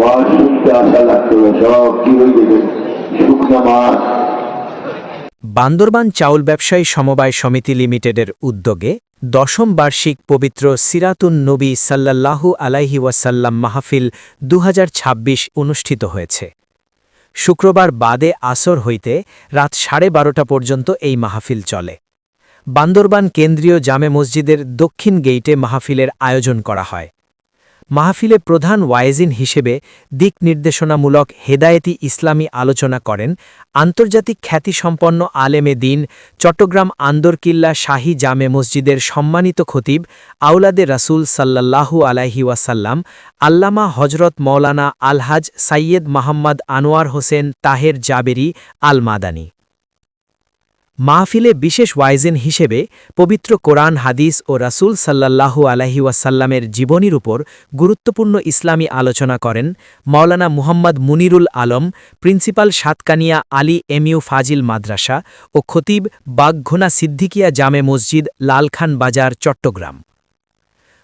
ওয়াজ শুনতে আসা লাগতো সব কি হয়ে মাছ। বান্দরবান চাউল ব্যবসায়ী সমবায় সমিতি লিমিটেডের উদ্যোগে দশম বার্ষিক পবিত্র সিরাতুন নবী সাল্লাল্লাহু আলাইহি ওয়াসাল্লাম মাহফিল দু হাজার ছাব্বিশ অনুষ্ঠিত হয়েছে। শুক্রবার বাদে আসর হইতে রাত সাড়ে বারোটা পর্যন্ত এই মাহফিল চলে। বান্দরবান কেন্দ্রীয় জামে মসজিদের দক্ষিণ গেইটে মাহফিলের আয়োজন করা হয়। মাহফিলে প্রধান ওয়াইজিন হিসেবে দিক নির্দেশনামূলক হেদায়েতি ইসলামী আলোচনা করেন আন্তর্জাতিক খ্যাতিসম্পন্ন আলেমে দিন চট্টগ্রাম আন্দরকিল্লা শাহী জামে মসজিদের সম্মানিত খতিব আউলাদে রাসূল সাল্লাল্লাহু আলাইহি ওয়াসাল্লাম, আল্লামা হজরত মৌলানা আলহাজ সাইয়েদ মাহম্মদ আনোয়ার হোসেন তাহের জাবেরি আল মাদানী মাহফিলে বিশেষ ওয়াইজেন হিসেবে পবিত্র কোরআন, হাদিস ও রাসুল সাল্লাল্লাহু আলাহি ওয়াসাল্লামের জীবনীর উপর গুরুত্বপূর্ণ ইসলামী আলোচনা করেন মাওলানা মুহাম্মদ মুনিরুল আলম, প্রিন্সিপাল সাতকানিয়া আলী এমইউ ফাজিল মাদ্রাসা ও খতিব বাগঘোনা সিদ্দিকিয়া জামে মসজিদ লালখান বাজার, চট্টগ্রাম।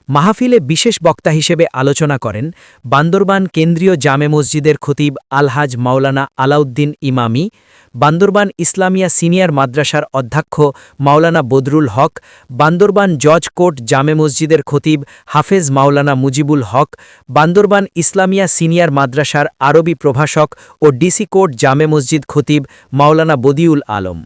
মাহফিলে বিশেষ বক্তা হিসেবে আলোচনা করেন বান্দরবান কেন্দ্রীয় জামে মসজিদের খতিব আলহাজ মাওলানা আলাউদ্দিন ইমামি, বান্দরবান ইসলামিয়া সিনিয়র মাদ্রাসার অধ্যক্ষ মাওলানা বদরুল হক, বান্দরবান জজ কোর্ট জামে মসজিদের খতিব হাফেজ মাওলানা মুজিবুল হক, বান্দরবান ইসলামিয়া সিনিয়র মাদ্রাসার আরবি প্রভাষক ও ডিসি কোর্ট জামে মসজিদ খতিব মাওলানা বদিউল আলম।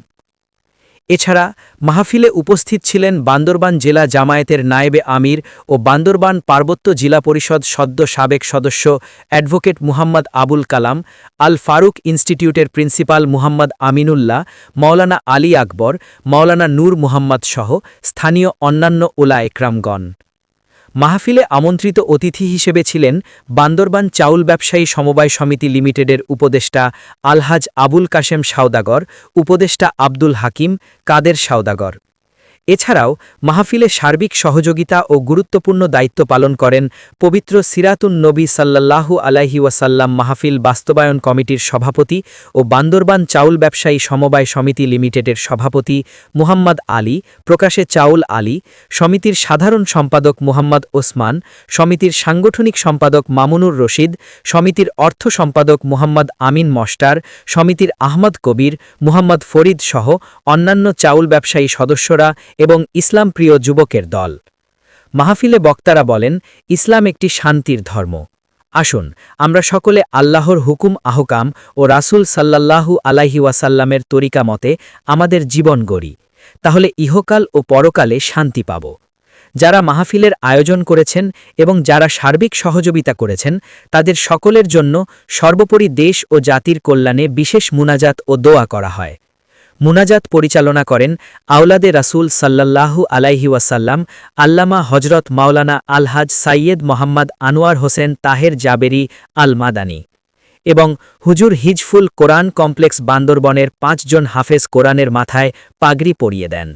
এছাড়া মাহফিলে উপস্থিত ছিলেন বান্দরবান জেলা জামায়াতের নায়েবে আমির ও বান্দরবান পার্বত্য জেলা পরিষদ সদ্য সাবেক সদস্য অ্যাডভোকেট মুহাম্মদ আবুল কালাম, আল ফারুক ইনস্টিটিউটের প্রিন্সিপাল মুহাম্মদ আমিনুল্লাহ, মাওলানা আলী আকবর, মাওলানা নূর মুহাম্মদ সহ স্থানীয় অন্যান্য ওলা একরামগণ মাহফিলে আমন্ত্রিত অতিথি হিসেবে ছিলেন বান্দরবান চাউল ব্যবসায়ী সমবায় সমিতি লিমিটেডের উপদেষ্টা আলহাজ আবুল কাশেম সাওদাগর, উপদেষ্টা আব্দুল হাকিম, কাদের সাওদাগর। এছাড়াও, মাহফিলে সার্বিক সহযোগিতা ও গুরুত্বপূর্ণ দায়িত্ব পালন করেন পবিত্র সিরাতুন নবী সাল্লাল্লাহু আলাইহি ওয়াসাল্লাম মাহফিল বাস্তবায়ন কমিটির সভাপতি ও বান্দরবান চাউল ব্যবসায়ী সমবায় সমিতি লিমিটেডের সভাপতি মুহাম্মদ আলী, প্রকাশে চাউল আলী, সমিতির সাধারণ সম্পাদক মুহাম্মদ ওসমান, সমিতির সাংগঠনিক সম্পাদক মামুনুর রশিদ, সমিতির অর্থ সম্পাদক মুহাম্মদ আমিন মস্টার, সমিতির আহমদ কবির, মুহাম্মদ ফরিদ সহ অন্যান্য চাউল ব্যবসায়ী সদস্যরা এবং ইসলাম প্রিয় যুবকের দল। মাহফিলে বক্তারা বলেন, ইসলাম একটি শান্তির ধর্ম। আসুন, আমরা সকলে আল্লাহর হুকুম, আহকাম ও রাসূল সাল্লাল্লাহু আলাইহি ওয়াসাল্লামের তরিকা মতে আমাদের জীবন গড়ি। তাহলে ইহকাল ও পরকালে শান্তি পাব। যারা মাহফিলের আয়োজন করেছেন এবং যারা সার্বিক সহযোগিতা করেছেন, তাদের সকলের জন্য সর্বোপরি দেশ ও জাতির কল্যাণে বিশেষ মুনাজাত ও দোয়া করা হয়। মুনাজাত পরিচালনা করেন আওলাদে রাসুল সাল্লাল্লাহু আলাইহি ওয়াসাল্লাম, আল্লামা হজরত মাওলানা আলহাজ সাইয়েদ মোহাম্মদ আনোয়ার হোসেন তাহের জাবেরি আল মাদানি এবং হুজুর হিজফুল কোরআন কমপ্লেক্স বান্দরবনের পাঁচজন হাফেজ কোরআনের মাথায় পাগড়ি পরিয়ে দেন।